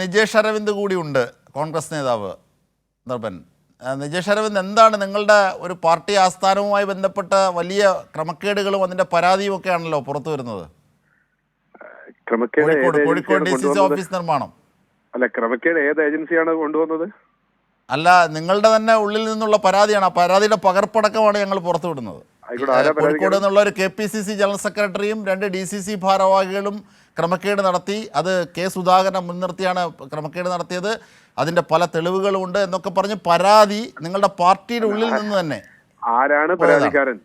നിജേഷ് അരവിന്ദ് കൂടിയുണ്ട് കോൺഗ്രസ് നേതാവ് നിർഭൻ നിജേഷ് അരവിന്ദ് എന്താണ് നിങ്ങളുടെ ഒരു പാർട്ടി ആസ്ഥാനവുമായി ബന്ധപ്പെട്ട വലിയ ക്രമക്കേടുകളും അതിന്റെ പരാതിയും ഒക്കെ ആണല്ലോ പുറത്തു വരുന്നത്? കോഴിക്കോട് ഏത് Kozhikode D C C office നിർമ്മാണം. അല്ല ക്രമക്കേട് ഏത് ഏജൻസിയാണ് കൊണ്ടുവന്നത്? അല്ല നിങ്ങളുടെ തന്നെ ഉള്ളിൽ നിന്നുള്ള പരാതിയാണ്. ആ പരാതിയുടെ പകർപ്പടക്കമാണ് ഞങ്ങൾ പുറത്തു വിടുന്നത് ആയിക്കോട്ടെ, ആരാ കോഴിക്കോട്? എന്നുള്ള ഒരു K P C C general സെക്രട്ടറിയും രണ്ട് ഡി സി സി ഭാരവാഹികളും ക്രമക്കേട് നടത്തി. അത് കെ സുധാകരനെ മുൻനിർത്തിയാണ് ക്രമക്കേട് നടത്തിയത്. അതിന്റെ പല തെളിവുകളുമുണ്ട് എന്നൊക്കെ പറഞ്ഞ് പരാതി നിങ്ങളുടെ പാർട്ടിയുടെ ഉള്ളിൽ നിന്ന് തന്നെ. ആരാണ് പരാതിക്കാരൻ?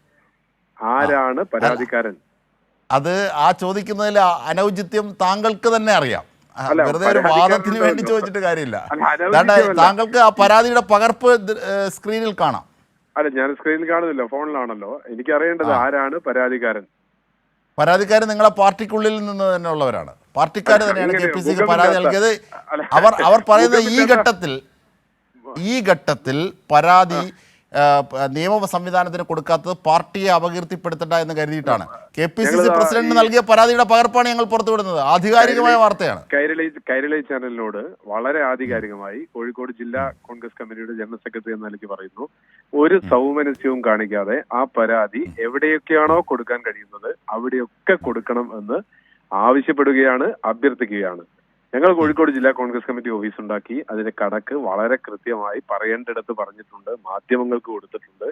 ആരാണ് പരാതിക്കാരൻ? അത് ആ ചോദിക്കുന്നതിൽ അനൗചിത്യം താങ്കൾക്ക് തന്നെ അറിയാം. വെറുതെ ഒരു വാദത്തിന് വേണ്ടി ചോദിച്ചിട്ട് കാര്യമില്ല. താങ്കൾക്ക് ആ പരാതിയുടെ പകർപ്പ് സ്ക്രീനിൽ കാണാം. അല്ല ഞാൻ സ്ക്രീനിൽ കാണുന്നില്ല ഫോണിലാണല്ലോ. എനിക്ക് അറിയേണ്ടത് ആരാണ് പരാതിക്കാരൻ? പരാതിക്കാർ നിങ്ങളെ പാർട്ടിക്കുള്ളിൽ നിന്ന് തന്നെ ഉള്ളവരാണ്. പാർട്ടിക്കാർ തന്നെയാണ് കെ പി സിക്ക് പരാതി നൽകിയത്. അവർ അവർ പറയുന്നത് ഈ ഘട്ടത്തിൽ ഈ ഘട്ടത്തിൽ പരാതി നിയമ സംവിധാനത്തിന് കൊടുക്കാത്തത് പാർട്ടിയെ അപകീർത്തിപ്പെടുത്തണ്ട എന്ന് കരുതിയിട്ടാണ്. K P C C president നൽകിയ പരാതിയുടെ പകർപ്പാണ് ഞങ്ങൾ പുറത്തുവിടുന്നത്. ആധികാരികമായ വാർത്തയാണ്. കൈരളി കൈരളി ചാനലിനോട് വളരെ ആധികാരികമായി കോഴിക്കോട് ജില്ലാ കോൺഗ്രസ് കമ്മിറ്റിയുടെ ജനറൽ സെക്രട്ടറി എന്ന നിലയ്ക്ക് പറയുന്നു ഒരു സൗമനസ്യവും കാണിക്കാതെ ആ പരാതി എവിടെയൊക്കെയാണോ കൊടുക്കാൻ കഴിയുന്നത് അവിടെയൊക്കെ കൊടുക്കണം എന്ന് ആവശ്യപ്പെടുകയാണ് അഭ്യർത്ഥിക്കുകയാണ്. ഞങ്ങൾ കോഴിക്കോട് ജില്ലാ കോൺഗ്രസ് കമ്മിറ്റി ഓഫീസ് ഉണ്ടാക്കി. അതിന്റെ കണക്ക് വളരെ കൃത്യമായി പറയേണ്ടിടത്ത് പറഞ്ഞിട്ടുണ്ട്. മാധ്യമങ്ങൾക്ക് കൊടുത്തിട്ടുണ്ട്.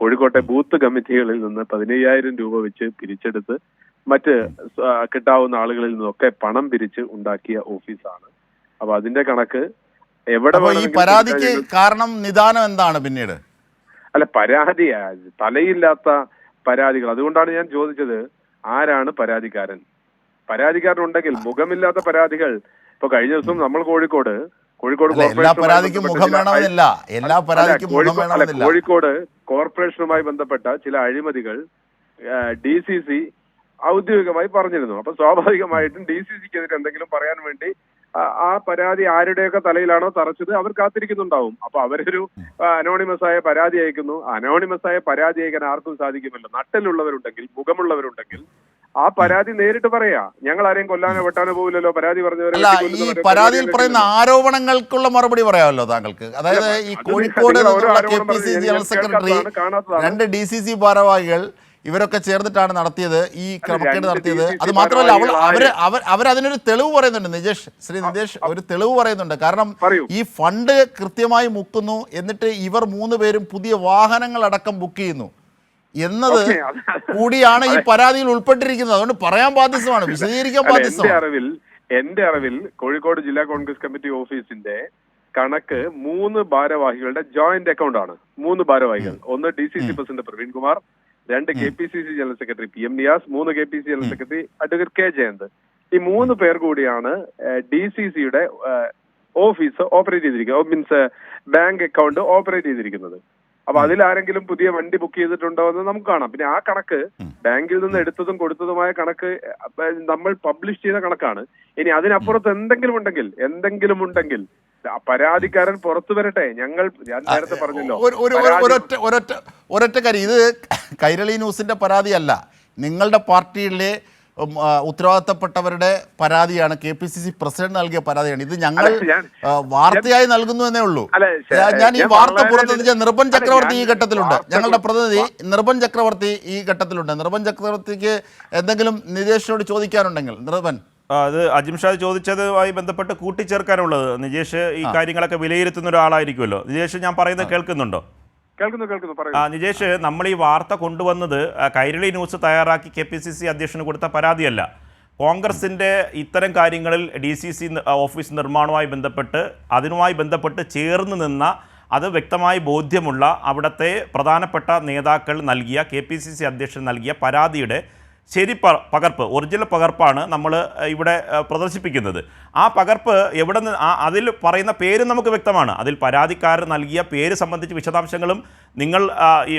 കോഴിക്കോട്ടെ ബൂത്ത് കമ്മിറ്റികളിൽ നിന്ന് പതിനയ്യായിരം രൂപ വെച്ച് പിരിച്ചെടുത്ത് മറ്റ് കിട്ടാവുന്ന ആളുകളിൽ നിന്നൊക്കെ പണം പിരിച്ച് ഉണ്ടാക്കിയ ഓഫീസാണ്. അപ്പൊ അതിന്റെ കണക്ക് എവിടെ ഈ പരാതിക്ക് കാരണം നിദാനം എന്താണ് പിന്നീട്? അല്ല പരാതി തലയില്ലാത്ത പരാതികൾ. അതുകൊണ്ടാണ് ഞാൻ ചോദിച്ചത് ആരാണ് പരാതിക്കാരൻ? പരാതിക്കാരൻ ഉണ്ടെങ്കിൽ മുഖമില്ലാത്ത പരാതികൾ. ഇപ്പൊ കഴിഞ്ഞ ദിവസം നമ്മൾ കോഴിക്കോട് കോഴിക്കോട് എല്ലാ പരാതിക്കും മുഖം വേണമെന്നില്ല. എല്ലാ പരാതിക്കും മുഖം വേണമെന്നില്ല. കോഴിക്കോട് കോർപ്പറേഷനുമായി ബന്ധപ്പെട്ട ചില അഴിമതികൾ ഡി സി സി ഔദ്യോഗികമായി പറഞ്ഞിരുന്നു. അപ്പൊ സ്വാഭാവികമായിട്ടും ഡി സി സിക്കെതിരെ എന്തെങ്കിലും പറയാൻ വേണ്ടി ആ- ആ പരാതി ആരുടെയൊക്കെ തലയിലാണോ തറച്ചത് അവർ കാത്തിരിക്കുന്നുണ്ടാവും. അപ്പൊ അവരൊരു അനോണിമസ് ആയ പരാതി അയക്കുന്നു. അനോണിമസ് ആയ പരാതി അയക്കാൻ ആർക്കും സാധിക്കുമല്ലോ. നട്ടലുള്ളവരുണ്ടെങ്കിൽ മുഖമുള്ളവരുണ്ടെങ്കിൽ ആ പരാതി നേരിട്ട് പറയാ. ഞങ്ങൾ ആരെയും കൊല്ലാനോ വെട്ടാനോ പോകില്ലല്ലോ പരാതി പറഞ്ഞവരെ ഈ പരാതിയിൽ പറയുന്ന ആരോപണങ്ങൾക്കുള്ള മറുപടി പറയാമല്ലോ താങ്കൾക്ക്. അതായത് ഈ കോഴിക്കോട് നിങ്ങൾ K P C general secretary രണ്ട് ഡി സി സി ഭാരവാഹികൾ ഇവരൊക്കെ ചേർന്നിട്ടാണ് നടത്തിയത് ഈ ക്രമക്കേട് നടത്തിയത്. അത് മാത്രമല്ല അവൾ അവർ അവർ അവർ അതിനൊരു തെളിവ് പറയുന്നുണ്ട് നിജേഷ്. ശ്രീ നിജേഷ് ഒരു തെളിവ് പറയുന്നുണ്ട്. കാരണം ഈ ഫണ്ട് കൃത്യമായി മുക്കുന്നു എന്നിട്ട് ഇവർ മൂന്ന് പേരും പുതിയ വാഹനങ്ങൾ അടക്കം ബുക്ക് ചെയ്യുന്നു. എന്നത് കൂടിയാണ് ഈ പരാതിയിൽ ഉൾപ്പെട്ടിരിക്കുന്നത്. അതുകൊണ്ട് പറയാൻ ബാധ്യസ്ഥമാണ് വിശദീകരിക്കാൻ ബാധ്യസ്ഥമാണ്. അറിവിൽ എന്റെ അറിവിൽ കോഴിക്കോട് ജില്ലാ കോൺഗ്രസ് കമ്മിറ്റി ഓഫീസിന്റെ കണക്ക് മൂന്ന് ഭാരവാഹികളുടെ ജോയിന്റ് അക്കൗണ്ട് ആണ് മൂന്ന് ഭാരവാഹികൾ. ഒന്ന് D C C president Praveen Kumar രണ്ട് K P C C general secretary P M Niyas മൂന്ന് K P C general secretary advocate K Jayanth. ഈ മൂന്ന് പേർ കൂടിയാണ് ഡി സി സിയുടെ ഓഫീസ് ഓപ്പറേറ്റ് ചെയ്തിരിക്കുന്നത് മീൻസ് ബാങ്ക് അക്കൗണ്ട് ഓപ്പറേറ്റ് ചെയ്തിരിക്കുന്നത്. അപ്പൊ അതിലാരെങ്കിലും പുതിയ വണ്ടി ബുക്ക് ചെയ്തിട്ടുണ്ടോ എന്ന് നമുക്ക് കാണാം. പിന്നെ ആ കണക്ക് ബാങ്കിൽ നിന്ന് എടുത്തതും കൊടുത്തതുമായ കണക്ക് നമ്മൾ പബ്ലിഷ് ചെയ്ത കണക്കാണ്. ഇനി അതിനപ്പുറത്ത് എന്തെങ്കിലും ഉണ്ടെങ്കിൽ എന്തെങ്കിലും ഉണ്ടെങ്കിൽ പരാതിക്കാരൻ പുറത്തു വരട്ടെ. ഞങ്ങൾ ഞാൻ നേരത്തെ പറഞ്ഞല്ലോ ഒരൊറ്റ ഒരൊറ്റ ഒരൊറ്റ കാര്യം. ഇത് കൈരളി ന്യൂസിന്റെ പരാതിയല്ല. നിങ്ങളുടെ പാർട്ടിയിലെ ഉത്തരവാദിത്തപ്പെട്ടവരുടെ പരാതിയാണ്. K P C C president നൽകിയ പരാതിയാണ്. ഇത് ഞങ്ങൾ വാർത്തയായി നൽകുന്നു എന്നേ ഉള്ളൂ. ഞാൻ- ഈ വാർത്ത പുറത്തെത്തിച്ച നിർഭൻ ചക്രവർത്തി ഈ ഘട്ടത്തിലുണ്ട്. ഞങ്ങളുടെ പ്രതിനിധി നിർഭൻ ചക്രവർത്തി ഈ ഘട്ടത്തിലുണ്ട്. നിർഭൻ ചക്രവർത്തിക്ക് എന്തെങ്കിലും നിതേഷിനോട് ചോദിക്കാനുണ്ടെങ്കിൽ നിർഭൻ ആ, അത് അജിംഷാ ചോദിച്ചതുമായി ബന്ധപ്പെട്ട് കൂട്ടിച്ചേർക്കാനുള്ളത്. നിജേഷ് ഈ കാര്യങ്ങളൊക്കെ വിലയിരുത്തുന്ന ഒരാളായിരിക്കുമല്ലോ. നിജേഷ് ഞാൻ പറയുന്നത് കേൾക്കുന്നുണ്ടോ? കേൾക്കുന്നു കേൾക്കുന്നു ആ നിജേഷ് നമ്മൾ ഈ വാർത്ത കൊണ്ടുവന്നത് കൈരളി ന്യൂസ് തയ്യാറാക്കി കെ പി സി സി അധ്യക്ഷന് കൊടുത്ത പരാതിയല്ല. കോൺഗ്രസിന്റെ ഇത്തരം കാര്യങ്ങളിൽ ഡി സി സി ഓഫീസ് നിർമ്മാണവുമായി ബന്ധപ്പെട്ട് അതിനുമായി ബന്ധപ്പെട്ട് ചേർന്ന് നിന്ന അത് വ്യക്തമായി ബോധ്യമുള്ള അവിടുത്തെ പ്രധാനപ്പെട്ട നേതാക്കൾ നൽകിയ കെ പി സി സി അധ്യക്ഷൻ നൽകിയ പരാതിയുടെ ശരി പകർപ്പ് ഒറിജിനൽ പകർപ്പാണ് നമ്മൾ ഇവിടെ പ്രദർശിപ്പിക്കുന്നത്. ആ പകർപ്പ് എവിടെ നിന്ന് അതിൽ പറയുന്ന പേര് നമുക്ക് വ്യക്തമാണ്. അതിൽ പരാതിക്കാരൻ നൽകിയ പേര് സംബന്ധിച്ച് വിശദാംശങ്ങളും നിങ്ങൾ ഈ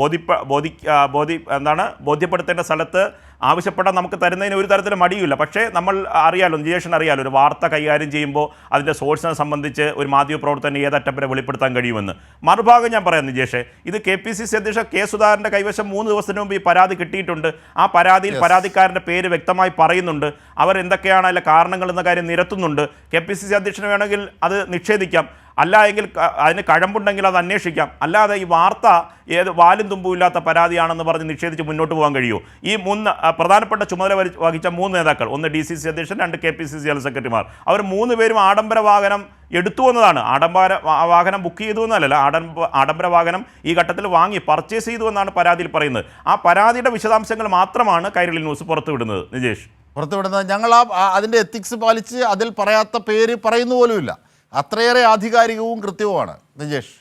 ബോധിപ്പ ബോധി ബോധി എന്താണ് ബോധ്യപ്പെടുത്തേണ്ട സ്ഥലത്ത് ആവശ്യപ്പെട്ടാൽ നമുക്ക് തരുന്നതിന് ഒരു തരത്തിലും മടിയില്ല പക്ഷേ നമ്മൾ അറിയാലോ നിജേഷൻ അറിയാലോ ഒരു വാർത്ത കൈകാര്യം ചെയ്യുമ്പോൾ അതിന്റെ സോഴ്സിനെ സംബന്ധിച്ച് ഒരു മാധ്യമപ്രവർത്തനം ഏതറ്റം വരെ വെളിപ്പെടുത്താൻ കഴിയുമെന്ന്. മറുഭാഗം ഞാൻ പറയാം നിജേഷേ ഇത് കെ പി സി സി അധ്യക്ഷ കെ സുധാകരന്റെ കൈവശം മൂന്ന് ദിവസത്തിന് മുമ്പ് ഈ പരാതി കിട്ടിയിട്ടുണ്ട്. ആ പരാതിയിൽ പരാതിക്കാരന്റെ പേര് വ്യക്തമായി പറയുന്നുണ്ട്. അവർ എന്തൊക്കെയാണ് അതിലെ കാരണങ്ങൾ എന്ന കാര്യം നിരത്തുന്നുണ്ട്. കെ പി സി സി അധ്യക്ഷന് വേണമെങ്കിൽ അത് നിഷേധിക്കാം. അല്ല എങ്കിൽ അതിന് കഴമ്പുണ്ടെങ്കിൽ അത് അന്വേഷിക്കാം. അല്ലാതെ ഈ വാർത്ത ഏത് വാലും തുമ്പും ഇല്ലാത്ത പരാതിയാണെന്ന് പറഞ്ഞ് നിഷേധിച്ച് മുന്നോട്ട് പോകാൻ കഴിയുമോ ഈ മൂന്ന് പ്രധാനപ്പെട്ട ചുമതല വഹിച്ച മൂന്ന് നേതാക്കൾ ഒന്ന് ഡി സി സി അധ്യക്ഷൻ രണ്ട് K P C C general സെക്രട്ടറിമാർ. അവർ മൂന്ന് പേരും ആഡംബര വാഹനം എടുത്തു എന്നതാണ്. ആഡംബര വാഹനം ബുക്ക് ചെയ്തു എന്നല്ല ആഡംബ ആഡംബര വാഹനം ഈ ഘട്ടത്തിൽ വാങ്ങി പർച്ചേസ് ചെയ്തു എന്നാണ് പരാതിയിൽ പറയുന്നത്. ആ പരാതിയുടെ വിശദാംശങ്ങൾ മാത്രമാണ് കൈരളി ന്യൂസ് പുറത്തുവിടുന്നത്. നിജേഷ്. പുറത്തുവിടുന്നത്. ഞങ്ങൾ ആ- അതിന്റെ എത്തിക്സ് പാലിച്ച് അതിൽ പറയാത്ത പേര് പറയുന്ന പോലുമില്ല. അത്രയേറെ ആധികാരികവും കൃത്യവുമാണ്. നിജേഷ്.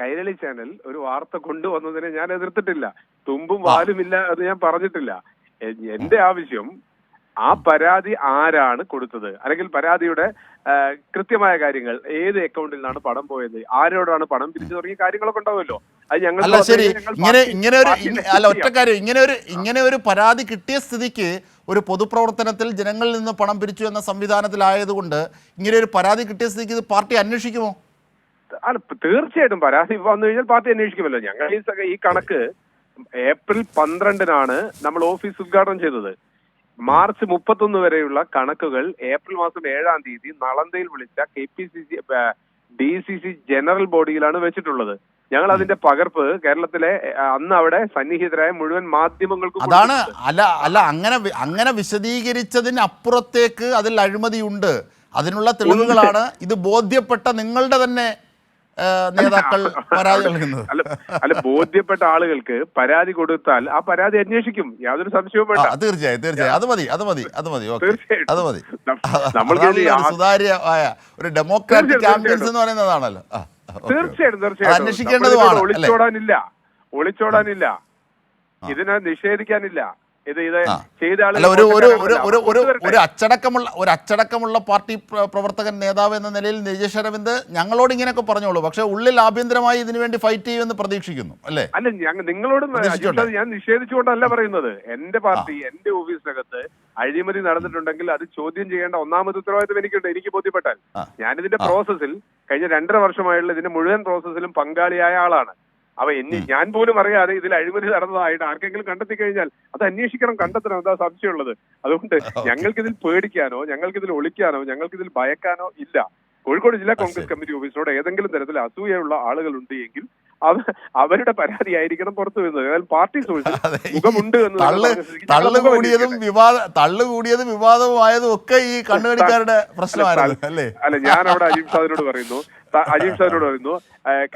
കൈരളി ചാനൽ ഒരു വാർത്ത കൊണ്ടുവന്നതിനെ ഞാൻ എതിർത്തിട്ടില്ല. തുമ്പും വാലുമില്ല എന്ന് ഞാൻ പറഞ്ഞിട്ടില്ല. എന്റെ ആവശ്യം ആ പരാതി ആരാണ് കൊടുത്തത്? അല്ലെങ്കിൽ പരാതിയുടെ കൃത്യമായ കാര്യങ്ങൾ ഏത് അക്കൗണ്ടിൽ നിന്നാണ് പണം പോയത്? ആരോടാണ് പണം പിരിച്ചു തുടങ്ങിയ കാര്യങ്ങളൊക്കെ ഉണ്ടാവുമല്ലോ. അല്ല ശരി. ഇങ്ങനെ ഇങ്ങനെ ഒരു അല്ല ഒറ്റ കാര്യം ഇങ്ങനെ ഒരു ഇങ്ങനെ ഒരു പരാതി കിട്ടിയ സ്ഥിതിക്ക് ഒരു പൊതുപ്രവർത്തനത്തിൽ ജനങ്ങളിൽ നിന്ന് പണം പിരിച്ചു എന്ന സംവിധാനത്തിലായതുകൊണ്ട് ഇങ്ങനെ ഒരു പരാതി കിട്ടിയ സ്ഥിതിക്ക് ഇത് പാർട്ടി അന്വേഷിക്കുമോ? അല്ല തീർച്ചയായിട്ടും പരാതി വന്നു കഴിഞ്ഞാൽ പാർട്ടി അന്വേഷിക്കുമല്ലോ. ഞങ്ങൾ ഈ ഈ കണക്ക് ഏപ്രിൽ പന്ത്രണ്ടിനാണ് നമ്മൾ ഓഫീസ് ഉദ്ഘാടനം ചെയ്തത്. മാർച്ച് മുപ്പത്തൊന്ന് വരെയുള്ള കണക്കുകൾ ഏപ്രിൽ മാസം ഏഴാം തീയതി നളന്തയിൽ വിളിച്ച K P C C D C C general ബോഡിയിലാണ് വെച്ചിട്ടുള്ളത്. ഞങ്ങൾ അതിന്റെ പകർപ്പ് കേരളത്തിലെ അന്ന് അവിടെ സന്നിഹിതരായ മുഴുവൻ മാധ്യമങ്ങൾക്കും അതാണ് അല്ല അല്ല അങ്ങനെ അങ്ങനെ വിശദീകരിച്ചതിന് അപ്പുറത്തേക്ക് അതിൽ അഴിമതിയുണ്ട്. അതിനുള്ള തെളിവുകളാണ് ഇത് ബോധ്യപ്പെട്ട നിങ്ങളുടെ തന്നെ നേതാക്കൾ പരാതി നൽകുന്നത് അല്ല ബോധ്യപ്പെട്ട ആളുകൾക്ക് പരാതി കൊടുത്താൽ ആ പരാതി അന്വേഷിക്കും. യാതൊരു സംശയവും വേണ്ട. തീർച്ചയായും തീർച്ചയായും. അത് മതി അത് മതി അത് മതി. ഓക്കെ. അത് മതി. സുതാര്യമായ ഒരു ഡെമോക്രാറ്റിക് ആംബിയൻസ് എന്ന് പറയുന്നതാണല്ലോ. തീർച്ചയായിട്ടും തീർച്ചയായും അത് തീർച്ചയായും അന്വേഷിക്കേണ്ടതുമാണ് നമ്മളിതിൽ അല്ലേ? ഒളിച്ചോടാനില്ല. ഒളിച്ചോടാനില്ല. ഇതിനെ നിഷേധിക്കാനില്ല. ഇത് ഇത് ചെയ്ത ആളുകൾ ഒരു ഒരു ഒരു ഒരു ഒരു ഒരു അച്ചടക്കമുള്ള ഒരു അച്ചടക്കമുള്ള പാർട്ടി പ്രവർത്തകൻ നേതാവ് എന്ന നിലയിൽ നിജേഷ് അരവിന്ദ് ഞങ്ങളോട് ഇങ്ങനെയൊക്കെ പറഞ്ഞോളൂ. പക്ഷെ ഉള്ളിൽ ആഭ്യന്തരമായി ഇതിനു വേണ്ടി ഫൈറ്റ് ചെയ്യുമെന്ന് പ്രതീക്ഷിക്കുന്നു. അല്ലേ? അല്ല നിങ്ങളോടും ഞാൻ നിഷേധിച്ചുകൊണ്ടല്ല പറയുന്നത്. എന്റെ പാർട്ടി എന്റെ ഓഫീസിനകത്ത് അഴിമതി നടന്നിട്ടുണ്ടെങ്കിൽ അത് ചോദ്യം ചെയ്യേണ്ട ഒന്നാമത് ഉത്തരവാദിത്വം എനിക്കുണ്ട്. എനിക്ക് ബോധ്യപ്പെട്ടാൽ. ഞാനിതിന്റെ പ്രോസസ്സിൽ കഴിഞ്ഞ രണ്ടര വർഷമായുള്ള ഇതിന്റെ മുഴുവൻ പ്രോസസ്സിലും പങ്കാളിയായ ആളാണ്. അവ എന്നെ ഞാൻ പോലും അറിയാതെ ഇതിൽ അഴിമതി നടന്നതായിട്ട് ആർക്കെങ്കിലും കണ്ടെത്തി കഴിഞ്ഞാൽ അത് അന്വേഷിക്കണം കണ്ടെത്തണം. എന്താ സംശയമുള്ളത്. അതുകൊണ്ട് ഞങ്ങൾക്കിതിൽ പേടിക്കാനോ ഞങ്ങൾക്കിതിൽ ഒളിക്കാനോ ഞങ്ങൾക്കിതിൽ ഭയക്കാനോ ഇല്ല. കോഴിക്കോട് ജില്ലാ കോൺഗ്രസ് കമ്മിറ്റി ഓഫീസിനോട് ഏതെങ്കിലും തരത്തിൽ അസൂയുള്ള ആളുകൾ ഉണ്ട് എങ്കിൽ അവ- അവരുടെ പരാതി ആയിരിക്കണം പുറത്തു വരുന്നത്. അതായത് പാർട്ടി സോഴ്സിൽ മുഖമുണ്ട് എന്ന് കൂടിയതും വിവാദ തള്ളു കൂടിയതും വിവാദവുമായതും ഒക്കെ ഈ കണ്ണുകടിക്കാരുടെ പ്രശ്നമായിരുന്നു അല്ല, അല്ലേ? ഞാൻ അവിടെ അജീബ് സാദിനോട് പറയുന്നു. അജീബ് സാറിനോട് പറയുന്നു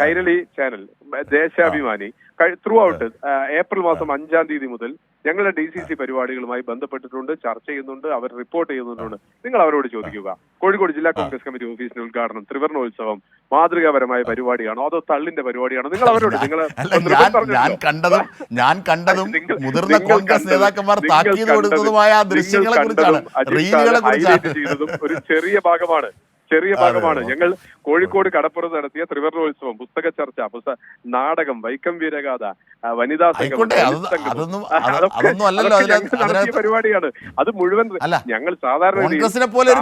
Kairali channel Deshabhimani. Through out April മാസം അഞ്ചാം തീയതി മുതൽ ഞങ്ങളുടെ ഡി സി സി പരിപാടികളുമായി ബന്ധപ്പെട്ടിട്ടുണ്ട് ചർച്ച ചെയ്യുന്നുണ്ട് അവർ റിപ്പോർട്ട് ചെയ്യുന്നുണ്ട്. നിങ്ങൾ അവരോട് ചോദിക്കുക. കോഴിക്കോട് ജില്ലാ കോൺഗ്രസ് കമ്മിറ്റി ഓഫീസിന്റെ ഉദ്ഘാടനം ത്രിവർണോത്സവം മാതൃകാപരമായ പരിപാടിയാണോ അതോ തള്ളിന്റെ പരിപാടിയാണോ? നിങ്ങൾ അവരോട് നിങ്ങൾ ഞാൻ കണ്ടതും ഞാൻ കണ്ടതും മുതിർന്ന കോൺഗ്രസ് നേതാക്കന്മാർ താക്കീത് കൊടുത്തതുമായ ദൃശ്യങ്ങളെ കുറിച്ചാണ്. ഒരു ചെറിയ ഭാഗമാണ്. ചെറിയ ഭാഗമാണ്. ഞങ്ങൾ കോഴിക്കോട് കടപ്പുറത്ത് നടത്തിയ ത്രിവർണോത്സവം പുസ്തക ചർച്ച പുസ്തക നാടകം വൈക്കം വീരഗാഥ വനിതാ അതൊക്കെ- ഞങ്ങൾ നടത്തിയ പരിപാടിയാണ്. അത് മുഴുവൻ ഞങ്ങൾ സാധാരണ പോലെ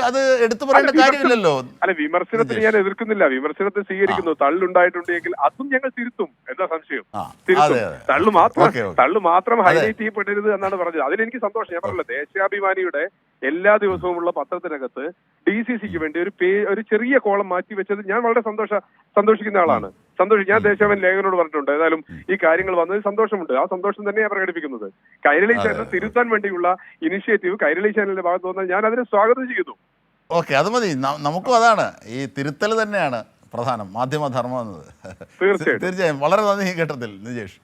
അത് എടുത്തു പറയേണ്ട കാര്യമില്ലല്ലോ. അല്ല വിമർശനത്തിന് ഞാൻ എതിർക്കുന്നില്ല. വിമർശനത്തെ സ്വീകരിക്കുന്നു. തള്ളുണ്ടായിട്ടുണ്ടെങ്കിൽ അതും ഞങ്ങൾ തിരുത്തും. എന്താ സംശയം? തിരുത്തും. തള്ളു മാത്രം. തള്ളു മാത്രം ഹൈലൈറ്റ് ചെയ്യപ്പെടരുത് എന്നാണ് പറഞ്ഞത്. അതിലെനിക്ക് സന്തോഷം. ഞാൻ പറഞ്ഞല്ലോ ദേശാഭിമാനിയുടെ എല്ലാ ദിവസവുമുള്ള പത്രത്തിനകത്ത് ഡി സി സിക്ക് വേണ്ടി ഒരു പേ ഒരു ചെറിയ കോളം മാറ്റി വെച്ചത് ഞാൻ വളരെ സന്തോഷ സന്തോഷിക്കുന്ന ആളാണ്. സന്തോഷം ഞാൻ ദേശാവൻ ലേഖനോട് പറഞ്ഞിട്ടുണ്ട്. ഏതായാലും ഈ കാര്യങ്ങൾ വന്നതിൽ സന്തോഷമുണ്ട്. ആ സന്തോഷം തന്നെയാണ് പ്രകടിപ്പിക്കുന്നത്. കൈരളി ചാനൽ തിരുത്താൻ വേണ്ടിയുള്ള ഇനിഷ്യേറ്റീവ് കൈരളി ചാനലിന്റെ ഭാഗത്ത് വന്നാൽ ഞാൻ അതിനെ സ്വാഗതം ചെയ്യുന്നു. ഓക്കെ അത് മതി. നമുക്കും അതാണ്. ഈ തിരുത്തൽ തന്നെയാണ് പ്രധാനം. മാധ്യമധർമ്മം എന്നത്. തീർച്ചയായും. വളരെ നന്ദി ഈ ഘട്ടത്തിൽ നിജേഷ്.